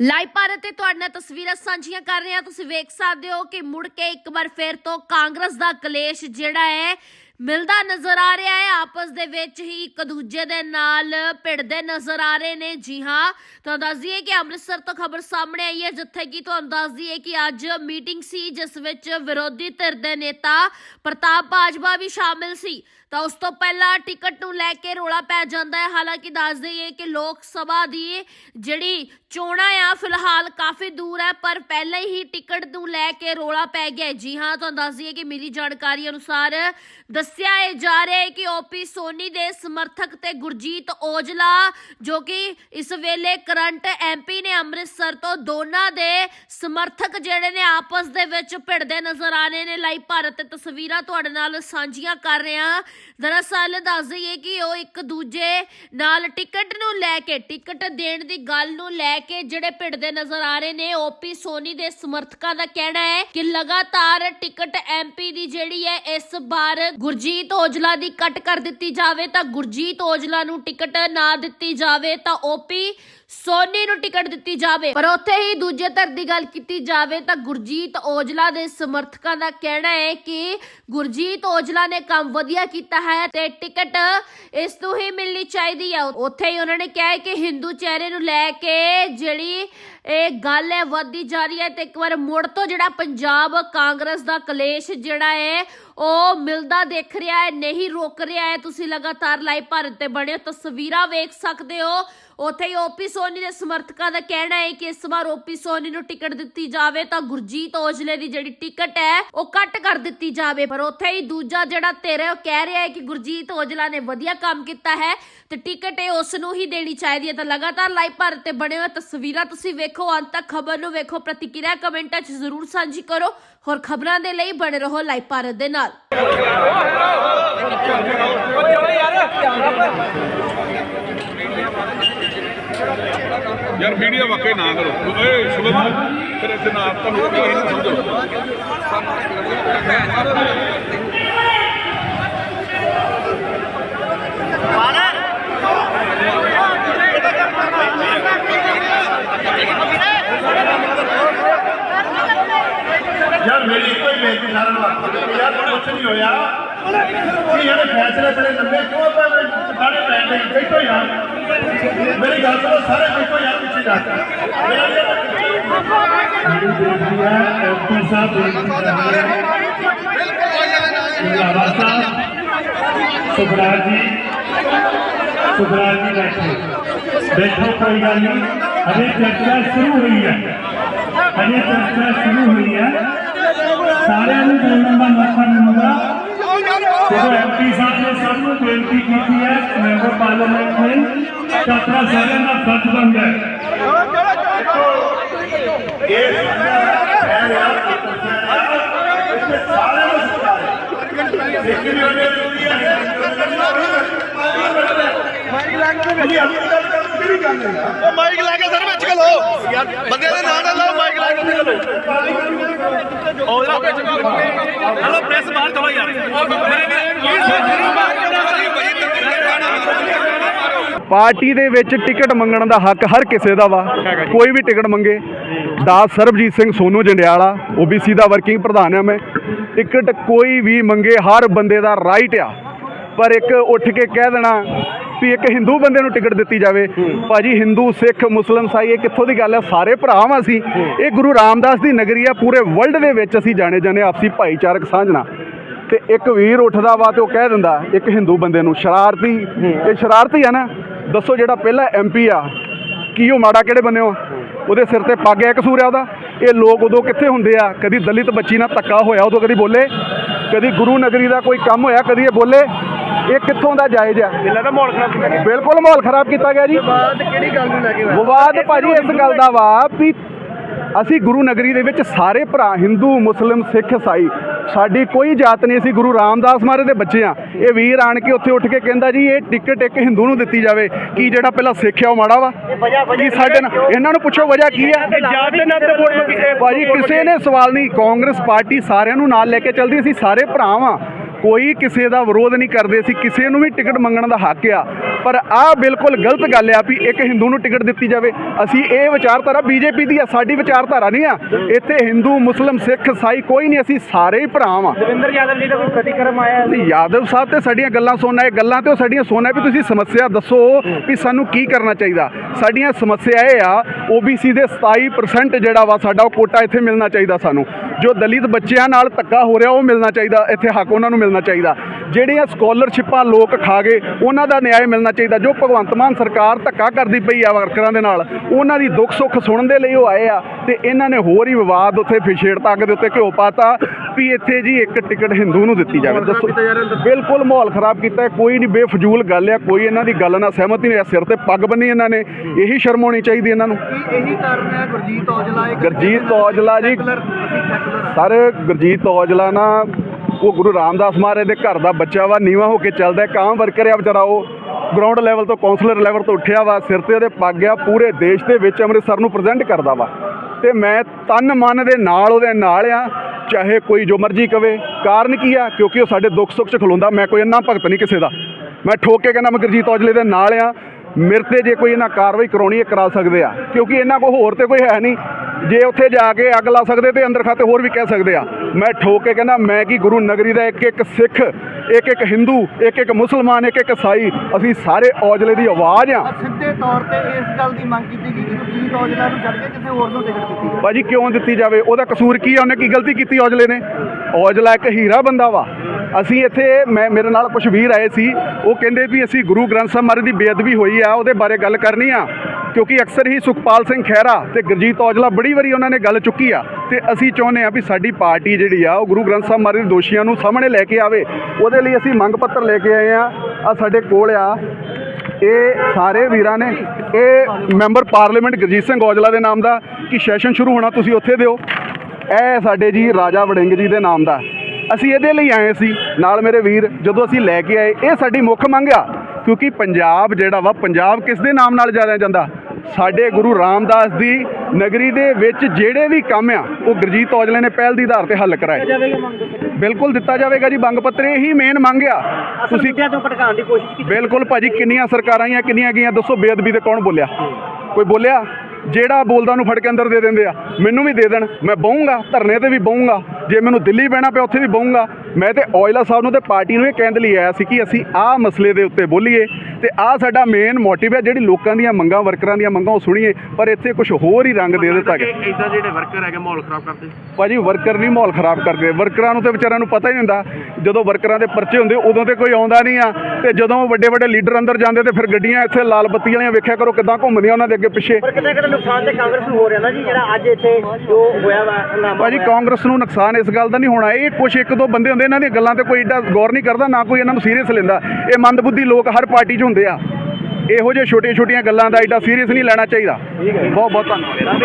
Live Bharat ਤੇ ਤੁਹਾਡੇ ਨਾਲ ਤਸਵੀਰਾਂ ਸਾਂਝੀਆਂ ਕਰ ਰਹੇ ਹਾਂ। ਤੁਸੀਂ ਵੇਖ ਸਕਦੇ ਹੋ ਕਿ ਮੁੜ ਕੇ ਇੱਕ ਵਾਰ ਫੇਰ ਤੋਂ ਕਾਂਗਰਸ ਦਾ ਕਲੇਸ਼ ਜਿਹੜਾ ਹੈ ਮਿਲਦਾ ਨਜ਼ਰ ਆ ਰਿਹਾ ਹੈ। ਆਪਸ ਦੇ ਵਿੱਚ ਹੀ ਇੱਕ ਦੂਜੇ ਦੇ ਨਾਲ ਭਿੜਦੇ ਨਜ਼ਰ ਆ ਰਹੇ ਨੇ। ਜੀ ਹਾਂ, ਤੁਹਾਨੂੰ ਦੱਸ ਦਈਏ ਕਿ ਅੰਮ੍ਰਿਤਸਰ ਤੋਂ ਖਬਰ ਸਾਹਮਣੇ ਆਈ ਹੈ, ਜਿੱਥੇ ਕਿ ਤੁਹਾਨੂੰ ਦੱਸ ਦਈਏ ਕਿ ਅੱਜ ਮੀਟਿੰਗ ਸੀ, ਜਿਸ ਵਿੱਚ ਵਿਰੋਧੀ ਧਿਰ ਦੇ ਨੇਤਾ ਪ੍ਰਤਾਪ ਬਾਜਵਾ ਵੀ ਸ਼ਾਮਿਲ ਸੀ। ਤਾਂ ਉਸ ਤੋਂ ਪਹਿਲਾਂ ਟਿਕਟ ਨੂੰ ਲੈ ਕੇ ਰੋਲਾ ਪੈ ਜਾਂਦਾ ਹੈ। ਹਾਲਾਂਕਿ ਦੱਸ ਦਈਏ ਕਿ ਲੋਕ ਸਭਾ ਦੀ ਜਿਹੜੀ ਚੋਣਾਂ ਆ, ਫਿਲਹਾਲ ਕਾਫੀ ਦੂਰ ਹੈ, ਪਰ ਪਹਿਲਾਂ ਹੀ ਟਿਕਟ ਨੂੰ ਲੈ ਕੇ ਰੋਲਾ ਪੈ ਗਿਆ ਜੀ ਹਾਂ, ਤੁਹਾਨੂੰ ਦੱਸ ਦਈਏ ਕਿ ਮੇਰੀ ਜਾਣਕਾਰੀ ਅਨੁਸਾਰ ਦੱਸਿਆ ਇਹ ਜਾ ਰਿਹਾ ਹੈ ਕਿ ਓਪੀ ਸੋਨੀ ਦੇ ਸਮਰਥਕ ਤੇ ਗੁਰਜੀਤ ਔਜਲਾ, ਜੋ ਕਿ ਇਸ ਵੇਲੇ ਕਰੰਟ ਐਮਪੀ ਨੇ ਅੰਮ੍ਰਿਤਸਰ ਤੋਂ ਦੋਨਾਂ ਦੇ ਸਮਰਥਕ ਜਿਹੜੇ ਨੇ ਆਪਸ ਦੇ ਵਿੱਚ ਭਿੜਦੇ ਨਜ਼ਰ ਆ ਰਹੇ ਨੇ। ਲਾਈਵ ਭਾਰਤ ਤੇ ਤਸਵੀਰਾਂ ਤੁਹਾਡੇ ਨਾਲ ਸਾਂਝੀਆਂ ਕਰ ਰਹੇ ਹਾਂ। ਦਰਅਸਲ ਦੱਸ ਦਈਏ ਕਿ ਉਹ ਇੱਕ ਦੂਜੇ ਨਾਲ ਟਿਕਟ ਨੂੰ ਲੈ ਕੇ, ਟਿਕਟ ਦੇਣ ਦੀ ਗੱਲ ਨੂੰ ਲੈ ਕੇ ਜਿਹੜੇ ਭਿੜਦੇ ਨਜ਼ਰ ਆ ਰਹੇ ਨੇ ਓਪੀ ਸੋਨੀ ਦੇ ਸਮਰਥਕਾਂ ਦਾ ਕਹਿਣਾ ਹੈ ਕਿ ਲਗਾਤਾਰ ਟਿਕਟ ਐਮਪੀ ਦੀ ਜਿਹੜੀ ਹੈ, ਇਸ ਵਾਰ ਗੁਰਜੀਤ ਔਜਲਾ ਦੀ ਕੱਟ ਕਰ ਦਿੱਤੀ ਜਾਵੇ ਤਾਂ ਗੁਰਜੀਤ ਔਜਲਾ ਨੂੰ ਟਿਕਟ ਨਾ ਦਿੱਤੀ ਜਾਵੇ ਤਾਂ ਓਪੀ ਸੋਨੀ ਨੂੰ ਟਿਕਟ ਦਿੱਤੀ ਜਾਵੇ। ਪਰ ਉੱਥੇ ਹੀ ਦੂਜੇ ਧਿਰ ਦੀ ਗੱਲ ਕੀਤੀ ਜਾਵੇ ਤਾਂ ਗੁਰਜੀਤ ਔਜਲਾ ਦੇ ਸਮਰਥਕਾਂ ਦਾ ਕਹਿਣਾ ਹੈ ਕਿ ਗੁਰਜੀਤ ਔਜਲਾ ਨੇ ਕੰਮ ਵਧੀਆ ਕੀਤਾ ਹੈ ਤੇ ਟਿਕਟ ਇਸ ਨੂੰ ਹੀ ਮਿਲਣੀ ਚਾਹੀਦੀ ਹੈ। ਉੱਥੇ ਹੀ ਉਹਨਾਂ ਨੇ ਕਿਹਾ ਹੈ ਕਿ ਹਿੰਦੂ ਚਿਹਰੇ ਨੂੰ ਲੈ ਕੇ ਜਿਹੜੀ ਇਹ ਗੱਲ ਹੈ ਵੱਧਦੀ ਜਾ ਰਹੀ ਹੈ ਤੇ ਇੱਕ ਵਾਰ ਮੁੜ ਤੋਂ ਜਿਹੜਾ ਪੰਜਾਬ ਕਾਂਗਰਸ ਦਾ ਕਲੇਸ਼ ਜਿਹੜਾ ਹੈ ਉਹ ਮਿਲਦਾ ਦੇਖ ਰਿਹਾ ਹੈ ਨਹੀਂ ਰੁਕ ਰਿਹਾ ਹੈ। ਤੁਸੀਂ ਲਗਾਤਾਰ ਲਾਈਵ ਭਾਰਤ ਤੇ ਬਣੇ ਹੋ, ਤਸਵੀਰਾਂ ਵੇਖ ਸਕਦੇ ਹੋ। ਉੱਥੇ ਹੀ ਓਪੀ ਸੋਨੀ ਦੇ ਸਮਰਥਕਾਂ ਦਾ ਕਹਿਣਾ ਹੈ ਕਿ ਇਸ ਵਾਰ ਓਪੀ ਸੋਨੀ ਨੂੰ ਟਿਕਟ ਦਿੱਤੀ ਜਾਵੇ ਤਾਂ ਗੁਰਜੀਤ ਔਜਲੇ ਦੀ ਜਿਹੜੀ ਟਿਕਟ ਹੈ, ਉਹ ਕੱਟ ਕਰ ਦਿੱਤੀ ਜਾਵੇ। ਪਰ ਉੱਥੇ ਹੀ ਦੂਜਾ ਜਿਹੜਾ ਧਿਰ ਹੈ, ਉਹ ਕਹਿ ਰਿਹਾ ਹੈ ਕਿ ਗੁਰਜੀਤ ਔਜਲਾ ਨੇ ਵਧੀਆ ਕੰਮ ਕੀਤਾ ਹੈ ਤੇ ਟਿਕਟ ਇਹ ਉਸ ਨੂੰ ਹੀ ਦੇਣੀ ਚਾਹੀਦੀ ਹੈ। ਤਾਂ ਲਗਾਤਾਰ ਲਾਈਵ ਭਾਰਤ ਤੇ ਬਣੇ ਹੋਏ ਤਸਵੀਰਾਂ ਤੁਸੀਂ ਵੇਖੋ, ਅੰਤ ਤੱਕ ਖਬਰ ਨੂੰ ਵੇਖੋ, ਪ੍ਰਤੀਕਿਰਿਆ ਕਮੈਂਟਾਂ 'ਚ ਜ਼ਰੂਰ ਸਾਂਝੀ ਕਰੋ। ਹੋਰ ਖਬਰਾਂ ਦੇ ਲਈ ਬਣੇ ਰਹੋ ਲਾਈਵ ਭਾਰਤ ਦੇ ਨਾਲ। ਯਾਰ ਮੀਡੀਆ ਵਾਕਈ ਨਾ ਕਰੋ। ਓਏ ਸ਼ੁਭਮ, ਫਿਰ ਇੱਥੇ ਨਾ ਤੁਹਾਨੂੰ ਕੋਈ ਨਹੀਂ ਸਮਝੋ ਯਾਰ ਮੇਰੀ ਇੱਕੋ ਹੀ ਬੇਨਤੀ ਸਾਰਿਆਂ ਯਾਰ ਕੁਛ ਨਹੀਂ ਹੋਇਆ। ਕੀ ਇਹਦੇ ਫੈਸਲੇ ਬੜੇ ਲੰਬੇ ਕਿਉਂ ਹੋਏ? ਸਾਰੇ ਬੈਠੇ ਹੀ ਬੈਠੋ ਯਾਰ ਮੇਰੀ ਗੱਲ ਸੁਣੋ ਸਾਰੇ ਬੈਠੋ ਯਾਰ ਪਿੱਛੇ ਜਾ ਕੇ। ਮੇਰਾ ਵੀ ਐਮਪੀ ਸਾਹਿਬ ਰਾਵਤ ਸਾਹਿਬ ਸੁਖਰਾਜ ਜੀ ਸੁਖਰਾਜ ਜੀ ਬੈਠੋ। ਬੈਠੋ ਕੋਈ ਗੱਲ ਨਹੀਂ। ਅਜੇ ਚਰਚਾ ਸ਼ੁਰੂ ਹੋਈ ਹੈ। ਅਜੇ ਚਰਚਾ ਸ਼ੁਰੂ ਹੋਈ ਹੈ। ਸਾਰਿਆਂ ਨੂੰ ਬੋਲਣ ਦਾ ਮੌਕਾ ਮਿਲੂਗਾ ਜਦੋਂ ਐਮਪੀ ਸਾਹਿਬ ਨੇ ਸਭ ਨੂੰ ਬੇਨਤੀ ਕੀਤੀ ਹੈ ਮੈਂਬਰ ਪਾਰਲੀਮੈਂਟ ਨੇ ਆਪਣਾ ਸਾਰਿਆਂ ਦਾ ਫਰਜ਼ ਬਣਦਾ ਹੈ। ਇਹ ਹੈ ਯਾਰ ਇੱਥੇ ਸਾਰਿਆਂ ਨੂੰ ਸਤਿਕਾਰ ਹੈ ਇੱਕ ਵੀ ਉਹਨੇ ਜ਼ਰੂਰੀ ਹੈ ਮਾਈਕ ਲੱਗ ਕੇ ਕਰ ਮਾਈਕ ਲਾ ਕੇ ਸਰ ਵਿੱਚ ਖਲੋ। ਬੰਦੇ ਦੇ ਨਾਂ ਨਾਲ ਲਾਓ ਮਾਈਕ ਲਾ ਕੇ ਖਲੋ। ਜਰਾ ਵਿੱਚ ਹਲੋ ਪ੍ਰੈਸ ਬਾਹਰ ਚਲੋ ਯਾਰ। ਪਾਰਟੀ ਦੇ ਵਿੱਚ ਟਿਕਟ ਮੰਗਣ ਦਾ ਹੱਕ ਹਰ ਕਿਸੇ ਦਾ ਵਾ। ਕੋਈ ਵੀ ਟਿਕਟ ਮੰਗੇ। ਦਾਸ ਸਰਬਜੀਤ ਸਿੰਘ ਸੋਨੂ ਜੰਡਿਆਲਾ ਓਬੀਸੀ ਦਾ ਵਰਕਿੰਗ ਪ੍ਰਧਾਨ ਹਾਂ ਮੈਂ। ਟਿਕਟ ਕੋਈ ਵੀ ਮੰਗੇ, ਹਰ ਬੰਦੇ ਦਾ ਰਾਈਟ ਆ। ਪਰ ਇੱਕ ਉੱਠ ਕੇ ਕਹਿ ਦੇਣਾ ਵੀ ਇੱਕ ਹਿੰਦੂ ਬੰਦੇ ਨੂੰ ਟਿਕਟ ਦਿੱਤੀ ਜਾਵੇ। ਭਾਜੀ ਹਿੰਦੂ, ਸਿੱਖ, ਮੁਸਲਮ ਸਾਈ, ਇਹ ਕਿੱਥੋਂ ਦੀ ਗੱਲ ਹੈ ਸਾਰੇ ਭਰਾਵਾਂ ਅਸੀਂ। ਇਹ ਗੁਰੂ ਰਾਮਦਾਸ ਦੀ ਨਗਰੀ ਆ। ਪੂਰੇ ਵਰਲਡ ਦੇ ਵਿੱਚ ਅਸੀਂ ਜਾਣੇ ਜਾਂਦੇ ਹਾਂ ਆਪਸੀ ਭਾਈਚਾਰਕ ਸਾਂਝਣਾ। ਤੇ ਇੱਕ ਵੀਰ ਉੱਠਦਾ ਵਾ ਤੇ ਉਹ ਕਹਿ ਦਿੰਦਾ, ਇੱਕ ਹਿੰਦੂ ਬੰਦੇ ਨੂੰ ਸ਼ਰਾਰਤੀ। ਇਹ ਸ਼ਰਾਰਤੀ ਆ ਨਾ। ਦੱਸੋ ਜਿਹੜਾ ਪਹਿਲਾ ਐਮਪੀ ਆ ਕੀ ਉਹ ਮਾੜਾ ਕਿਹੜੇ ਬੰਨੇ ਹੋ? ਉਹਦੇ ਸਿਰ ਤੇ ਪੱਗ ਹੈ ਕਸੂਰ ਆ ਉਹਦਾ? ਇਹ ਲੋਕ ਉਦੋਂ ਕਿੱਥੇ ਹੁੰਦੇ ਆ? ਕਦੀ ਦਲਿਤ ਬੱਚੀ ਨਾਲ ਧੱਕਾ ਹੋਇਆ ਉਦੋਂ ਕਦੀ ਬੋਲੇ। ਕਦੀ ਗੁਰੂ ਨਗਰੀ ਦਾ ਕੋਈ ਕੰਮ ਹੋਇਆ ਕਦੀ ਇਹ ਬੋਲੇ। ਇਹ ਕਿੱਥੋਂ ਦਾ ਜਾਇਜ਼ ਆ? ਇਹਨਾਂ ਦਾ ਮਾਹੌਲ ਖਰਾਬ ਕੀਤਾ ਬਿਲਕੁਲ ਮਾਹੌਲ ਖਰਾਬ ਕੀਤਾ ਗਿਆ ਜੀ। ਬਾਤ ਕਿਹੜੀ ਗੱਲ ਨੂੰ ਲੈ ਕੇ ਵਿਵਾਦ ਭਾਜੀ ਇਸ ਗੱਲ ਦਾ ਵਾ ਵੀ ਅਸੀਂ ਗੁਰੂ ਨਗਰੀ ਦੇ ਵਿੱਚ ਸਾਰੇ ਭਰਾ ਹਿੰਦੂ ਮੁਸਲਿਮ ਸਿੱਖ ਈਸਾਈ ਸਾਡੀ ਕੋਈ ਜਾਤ ਨਹੀਂ ਅਸੀਂ ਗੁਰੂ ਰਾਮਦਾਸ ਮਹਾਰਾਜ ਦੇ ਬੱਚੇ ਆ ਇਹ ਵੀਰ ਆਣ ਕੇ ਉੱਥੇ ਉੱਠ ਕੇ ਕਹਿੰਦਾ ਜੀ ਇਹ ਟਿਕਟ ਇੱਕ ਹਿੰਦੂ ਨੂੰ ਦਿੱਤੀ ਜਾਵੇ। ਕੀ ਜਿਹੜਾ ਪਹਿਲਾਂ ਸਿੱਖ ਆ ਉਹ ਮਾੜਾ ਵਾ? ਕੀ ਸਾਡੇ ਨਾਲ ਇਹਨਾਂ ਨੂੰ ਪੁੱਛੋ ਵਜ੍ਹਾ ਕੀ ਆ? ਭਾਜੀ ਕਿਸੇ ਨੇ ਸਵਾਲ ਨਹੀਂ ਕਾਂਗਰਸ ਪਾਰਟੀ ਸਾਰਿਆਂ ਨੂੰ ਨਾਲ ਲੈ ਕੇ ਚੱਲਦੀ ਅਸੀਂ ਸਾਰੇ ਭਰਾ ਵਾਂ ਕੋਈ ਕਿਸੇ ਦਾ ਵਿਰੋਧ ਨਹੀਂ ਕਰਦੇ। ਸੀ ਕਿਸੇ ਨੂੰ ਵੀ ਟਿਕਟ ਮੰਗਣ ਦਾ ਹੱਕ ਆ। ਪਰ ਆਹ ਬਿਲਕੁਲ ਗਲਤ ਗੱਲ ਆ ਵੀ ਇੱਕ ਹਿੰਦੂ ਨੂੰ ਟਿਕਟ ਦਿੱਤੀ ਜਾਵੇ। ਅਸੀਂ ਇਹ ਵਿਚਾਰਧਾਰਾ ਬੀਜੇਪੀ ਦੀ ਆ ਸਾਡੀ ਵਿਚਾਰਧਾਰਾ ਨਹੀਂ ਆ। ਇੱਥੇ ਹਿੰਦੂ ਮੁਸਲਮ ਸਿੱਖ ਈਸਾਈ ਕੋਈ ਨਹੀਂ ਅਸੀਂ ਸਾਰੇ ਹੀ ਭਰਾ ਆ ਦਵਿੰਦਰ ਯਾਦਵ ਜੀ ਦਾ ਕੋਈ ਪ੍ਰਤੀਕਰਮ ਆਇਆ ਤੇ ਯਾਦਵ ਸਾਹਿਬ ਤੇ ਸਾਡੀਆਂ ਗੱਲਾਂ ਸੁਣਨਾ ਇਹ ਗੱਲਾਂ ਤੇ ਉਹ ਸਾਡੀਆਂ ਸੁਣਨਾ ਵੀ ਤੁਸੀਂ ਸਮੱਸਿਆ ਦੱਸੋ ਵੀ ਸਾਨੂੰ ਕੀ ਕਰਨਾ ਚਾਹੀਦਾ। ਸਾਡੀਆਂ ਸਮੱਸਿਆ ਇਹ ਆ OBC ਦੇ 27% ਜਿਹੜਾ ਵਾ ਸਾਡਾ ਉਹ ਕੋਟਾ ਇੱਥੇ ਮਿਲਣਾ ਚਾਹੀਦਾ ਸਾਨੂੰ। ਜੋ ਦਲਿਤ ਬੱਚਿਆਂ ਨਾਲ ਧੱਕਾ ਹੋ ਰਿਹਾ ਉਹ ਮਿਲਣਾ ਚਾਹੀਦਾ ਇੱਥੇ ਹੱਕ ਉਹਨਾਂ ਨੂੰ ਮਿਲਣਾ ਚਾਹੀਦਾ। ਜਿਹੜੀਆਂ ਸਕਾਲਰਸ਼ਿਪਾਂ ਲੋਕ ਖਾ ਗਏ ਉਹਨਾਂ ਦਾ ਨਿਆਂ ਮਿਲਣਾ ਚਾਹੀਦਾ। ਜੋ ਭਗਵੰਤ ਮਾਨ ਸਰਕਾਰ ਧੱਕਾ ਕਰਦੀ ਪਈ ਆ ਵਰਕਰਾਂ ਦੇ ਨਾਲ ਉਹਨਾਂ ਦੀ ਦੁੱਖ ਸੁੱਖ ਸੁਣਨ ਦੇ ਲਈ ਉਹ ਆਏ ਆ ਤੇ ਇਹਨਾਂ ਨੇ ਹੋਰ ਹੀ ਵਿਵਾਦ ਉੱਥੇ ਫਿਛੇੜ ਤੱਕ ਦੇ ਉੱਤੇ ਘਿਓ ਪਾਤਾ ਵੀ ਇੱਥੇ ਜੀ ਇੱਕ ਟਿਕਟ ਹਿੰਦੂ ਨੂੰ ਦਿੱਤੀ ਜਾਵੇ। ਦੱਸੋ ਬਿਲਕੁਲ ਮਾਹੌਲ ਖਰਾਬ ਕੀਤਾ ਕੋਈ ਨਹੀਂ ਬੇਫਜ਼ੂਲ ਗੱਲ ਆ ਕੋਈ ਇਹਨਾਂ ਦੀ ਗੱਲ ਨਾਲ ਸਹਿਮਤ ਨਹੀਂ ਸਿਰ ਤੇ ਪੱਗ ਬੰਨੀ ਇਹਨਾਂ ਨੇ ਇਹੀ ਸ਼ਰਮ ਹੋਣੀ ਚਾਹੀਦੀ ਇਹਨਾਂ ਨੂੰ। ਇਹੀ ਕਾਰਨ ਹੈ ਗੁਰਜੀਤ ਔਜਲਾ ਗੁਰਜੀਤ ਔਜਲਾ ਜੀ ਸਰ ਗੁਰਜੀਤ ਔਜਲਾ ਨਾ ਉਹ ਗੁਰੂ ਰਾਮਦਾਸ ਮਹਾਰਾਜ ਦੇ ਘਰ ਦਾ ਬੱਚਾ ਵਾ ਨੀਵਾ ਹੋ ਕੇ ਚੱਲਦਾ ਕਾਮ ਵਰਕਰ ਆ ਵਿਚਾਰਾ ਉਹ। ਗਰਾਊਂਡ ਲੈਵਲ ਤੋਂ ਕਾਉਂਸਲਰ ਲੈਵਲ ਤੋਂ ਉੱਠਿਆ ਵਾ, ਸਿਰ ਤੇ ਉਹਦੇ ਪੱਗ ਆ, ਪੂਰੇ ਦੇਸ਼ ਦੇ ਵਿੱਚ ਅੰਮ੍ਰਿਤਸਰ ਨੂੰ ਪ੍ਰੈਜ਼ੈਂਟ ਕਰਦਾ ਵਾ। ਤੇ ਮੈਂ ਤਨ ਮਨ ਦੇ ਨਾਲ ਉਹਦੇ ਨਾਲ ਆ, ਚਾਹੇ ਕੋਈ ਜੋ ਮਰਜ਼ੀ ਕਵੇ। ਕਾਰਨ ਕੀ ਆ? ਕਿਉਂਕਿ ਉਹ ਸਾਡੇ ਦੁੱਖ ਸੁੱਖ 'ਚ ਖਲੋਂਦਾ, ਮੈਂ ਕੋਈ ਇੰਨਾ ਭਗਤ ਨਹੀਂ ਕਿਸੇ ਦਾ। ਮੈਂ ਠੋਕ ਕੇ ਕਹਿੰਦਾ, ਮੈਂ ਗੁਰਜੀਤ ਔਜਲੇ ਦੇ ਨਾਲ ਆ, ਮੇਰੇ ਤੇ ਜੇ ਕੋਈ ਇਹਨਾਂ ਕਾਰਵਾਈ ਕਰਾਉਣੀ ਹੈ, ਕਰਾ ਸਕਦੇ ਆ। ਕਿਉਂਕਿ ਇਹਨਾਂ ਕੋ ਹੋਰ ਤੇ ਕੋਈ ਹੈ ਨਹੀਂ। ਜੇ ਉੱਥੇ ਜਾ ਕੇ ਅੱਗ ਲਾ ਸਕਦੇ ਤੇ ਅੰਦਰ ਖਾਤੇ ਹੋਰ ਵੀ ਕਹਿ ਸਕਦੇ ਆ। ਮੈਂ ਠੋਕ ਕੇ ਕਹਿੰਦਾ, ਮੈਂ ਕੀ ਗੁਰੂ ਨਗਰੀ ਦਾ ਇੱਕ ਇੱਕ ਸਿੱਖ ਇੱਕ ਇੱਕ ਹਿੰਦੂ ਇੱਕ ਇੱਕ ਮੁਸਲਮਾਨ ਇੱਕ ਇੱਕ ਈਸਾਈ ਅਸੀਂ ਸਾਰੇ ਔਜਲੇ ਦੀ ਆਵਾਜ਼ ਆ। ਸਿੱਧੇ ਤੌਰ ਤੇ ਇਸ ਗੱਲ ਦੀ ਮੰਗ ਕੀਤੀ ਗਈ ਕਿ ਗੁਰਜੀਤ ਔਜਲਾ ਨੂੰ ਛੱਡ ਕੇ ਕਿਸੇ ਹੋਰ ਨੂੰ ਟਿਕਟ ਦਿੱਤੀ ਜਾਵੇ। ਭਾਜੀ ਕਿਉਂ ਦਿੱਤੀ ਜਾਵੇ? ਉਹਦਾ ਕਸੂਰ ਕੀ ਆ? ਉਹਨੇ ਕੀ ਗਲਤੀ ਕੀਤੀ ਔਜਲੇ ਨੇ? ਔਜਲਾ ਇੱਕ ਹੀਰਾ ਬੰਦਾ ਵਾ। ਅਸੀਂ ਇੱਥੇ ਮੈਂ ਮੇਰੇ ਨਾਲ ਕੁਝ ਵੀਰ ਆਏ ਸੀ। ਉਹ ਕਹਿੰਦੇ ਵੀ ਅਸੀਂ ਗੁਰੂ ਗ੍ਰੰਥ ਸਾਹਿਬ ਮਹਾਰਾਜ ਦੀ ਬੇਅਦਬੀ ਹੋਈ ਆ ਉਹਦੇ ਬਾਰੇ ਗੱਲ ਕਰਨੀ ਆ। ਕਿਉਂਕਿ ਅਕਸਰ ਹੀ ਸੁਖਪਾਲ ਸਿੰਘ ਖਹਿਰਾ ਤੇ ਗੁਰਜੀਤ ਔਜਲਾ ਬੜੀ ਵਾਰੀ ਉਹਨਾਂ ਨੇ ਗੱਲ ਚੁੱਕੀ ਆ। ਤੇ ਅਸੀਂ ਚਾਹੁੰਦੇ ਆ ਵੀ ਸਾਡੀ ਪਾਰਟੀ ਜਿਹੜੀ ਆ, ਉਹ ਗੁਰੂ ਗ੍ਰੰਥ ਸਾਹਿਬ ਮਹਾਰਾਜ ਦੇ ਦੋਸ਼ੀਆਂ ਨੂੰ ਸਾਹਮਣੇ ਲੈ ਕੇ ਆਵੇ। ਉਹਦੇ ਲਈ ਅਸੀਂ ਮੰਗ ਪੱਤਰ ਲੈ ਕੇ ਆਏ ਆ ਆ ਸਾਡੇ ਕੋਲ ਆ। ਇਹ ਸਾਰੇ ਵੀਰਾਂ ਨੇ, ਇਹ ਮੈਂਬਰ ਪਾਰਲੀਮੈਂਟ ਗੁਰਜੀਤ ਸਿੰਘ ਔਜਲਾ ਦੇ ਨਾਮ ਦਾ, ਕਿ ਸੈਸ਼ਨ ਸ਼ੁਰੂ ਹੋਣਾ ਤੁਸੀਂ ਉੱਥੇ ਦਿਓ। ਇਹ ਸਾਡੇ ਜੀ ਰਾਜਾ ਵੜਿੰਗ ਜੀ ਦੇ ਨਾਮ ਦਾ। ਅਸੀਂ ਇਹਦੇ ਲਈ ਆਏ ਸੀ, ਨਾਲ ਮੇਰੇ ਵੀਰ, ਜਦੋਂ ਅਸੀਂ ਲੈ ਕੇ ਆਏ। ਇਹ ਸਾਡੀ ਮੁੱਖ ਮੰਗ ਆ, ਕਿਉਂਕਿ ਪੰਜਾਬ ਜਿਹੜਾ ਵਾ, ਪੰਜਾਬ ਕਿਸ ਦੇ ਨਾਮ ਨਾਲ ਜਾਣਿਆ ਜਾਂਦਾ? ਸਾਡੇ ਗੁਰੂ ਰਾਮਦਾਸ ਦੀ ਨਗਰੀ ਦੇ ਵਿੱਚ ਜਿਹੜੇ ਵੀ ਕੰਮ ਆ ਉਹ ਗੁਰਜੀਤ ਔਜਲੇ ਨੇ ਪਹਿਲ ਦੀ ਆਧਾਰ ਤੇ ਹੱਲ ਕਰਾਏ। ਬਿਲਕੁਲ ਦਿੱਤਾ ਜਾਵੇਗਾ ਜੀ ਮੰਗ ਪੱਤਰ ਇਹੀ ਮੇਨ ਮੰਗ ਆ। ਤੁਸੀਂ ਤੋਂ ਭਟਕਾਉਣ ਦੀ ਕੋਸ਼ਿਸ਼ ਕੀਤੀ। ਬਿਲਕੁਲ ਭਾਜੀ ਕਿੰਨੀਆਂ ਸਰਕਾਰਾਂ ਆਈਆਂ ਕਿੰਨੀਆਂ ਗਈਆਂ ਦੱਸੋ ਬੇਅਦਬੀ ਤੇ ਕੌਣ ਬੋਲਿਆ? ਕੋਈ ਬੋਲਿਆ? ਜਿਹੜਾ ਬੋਲਦਾ ਉਹਨੂੰ ਫੜ ਕੇ ਅੰਦਰ ਦੇ ਦਿੰਦੇ ਆ। ਮੈਨੂੰ ਵੀ ਦੇ ਦੇਣ ਮੈਂ ਬਹੂੰਗਾ ਧਰਨੇ ਤੇ ਵੀ ਬਹੂੰਗਾ। ਜੇ ਮੈਨੂੰ ਦਿੱਲੀ ਬਹਿਣਾ ਪਿਆ ਉੱਥੇ ਵੀ ਬਹੂੰਗਾ। ਮੈਂ ਤੇ ਔਜਲਾ ਸਾਹਿਬ ਨੂੰ ਤੇ ਪਾਰਟੀ ਨੂੰ ਇਹ ਕਹਿਣ ਦੇ ਲਈ ਆਇਆ ਸੀ ਕਿ ਅਸੀਂ ਆਹ ਮਸਲੇ ਦੇ ਉੱਤੇ ਬੋਲੀਏ ਤੇ ਆਹ ਸਾਡਾ ਮੇਨ ਮੋਟਿਵ ਹੈ ਜਿਹੜੀ ਲੋਕਾਂ ਦੀਆਂ ਮੰਗਾਂ ਵਰਕਰਾਂ ਦੀਆਂ ਮੰਗਾਂ ਉਹ ਸੁਣੀਏ ਪਰ ਇੱਥੇ ਕੁਝ ਹੋਰ ਹੀ ਰੰਗ ਦੇ ਦਿੱਤਾ ਗਿਆ। ਇਦਾਂ ਜਿਹੜੇ ਵਰਕਰ ਹੈਗੇ ਮਾਹੌਲ ਖਰਾਬ ਕਰਦੇ। ਭਾਜੀ ਵਰਕਰ ਨਹੀਂ ਮਾਹੌਲ ਖਰਾਬ ਕਰਦੇ। ਵਰਕਰਾਂ ਨੂੰ ਤੇ ਵਿਚਾਰਿਆਂ ਨੂੰ ਪਤਾ ਹੀ ਨਹੀਂ ਹੁੰਦਾ। ਜਦੋਂ ਵਰਕਰਾਂ ਦੇ ਪਰਚੇ ਹੁੰਦੇ ਉਦੋਂ ਤੇ ਕੋਈ ਆਉਂਦਾ ਨਹੀਂ ਆ। ਤੇ ਜਦੋਂ ਵੱਡੇ ਵੱਡੇ ਲੀਡਰ ਅੰਦਰ ਜਾਂਦੇ ਤੇ ਫਿਰ ਗੱਡੀਆਂ ਇੱਥੇ ਲਾਲ ਬੱਤੀ ਵਾਲੀਆਂ ਵੇਖਿਆ ਕਰੋ ਕਿਦਾਂ ਘੁੰਮਦੀਆਂ ਉਹਨਾਂ ਦੇ ਅੱਗੇ ਪਿੱਛੇ। ਪਰ ਕਿਤੇ ਕਿਤੇ ਨੁਕਸਾਨ ਤੇ ਕਾਂਗਰਸ ਨੂੰ ਹੋ ਰਿਹਾ ਨਾ ਜੀ ਜਿਹੜਾ ਅੱਜ ਇੱਥੇ ਜੋ ਹੋਇਆ ਵਾ ਭਾਜੀ ਕਾਂਗਰਸ ਨੂੰ ਨੁਕਸਾਨ ਇਸ ਗੱਲ ਦਾ ਨਹੀਂ ਹੋਣਾ। ਇਹ ਕੁਛ ਇੱਕ ਦੋ ਬੰਦੇ ਹੁੰਦੇ ਇਹਨਾਂ ਦੀਆਂ ਗੱਲਾਂ ਤੇ ਕੋਈ ਏਡਾ ਗੌਰ ਨਹੀਂ ਕਰਦਾ ਨਾ ਕੋਈ ਇਹਨਾਂ ਨੂੰ ਸੀਰੀਅਸ ਲੈਂਦਾ। ਇਹ ਮੰਦਬੁੱਧੀ ਲੋਕ ਹਰ ਪਾਰਟੀ 'ਚ ਹੁੰਦੇ ਆ। ਇਹੋ ਜਿਹੇ ਛੋਟੀਆਂ ਛੋਟੀਆਂ ਗੱਲਾਂ ਦਾ ਏਡਾ ਸੀਰੀਅਸ ਨਹੀਂ ਲੈਣਾ ਚਾਹੀਦਾ। ਬਹੁਤ ਬਹੁਤ ਧੰਨਵਾਦ।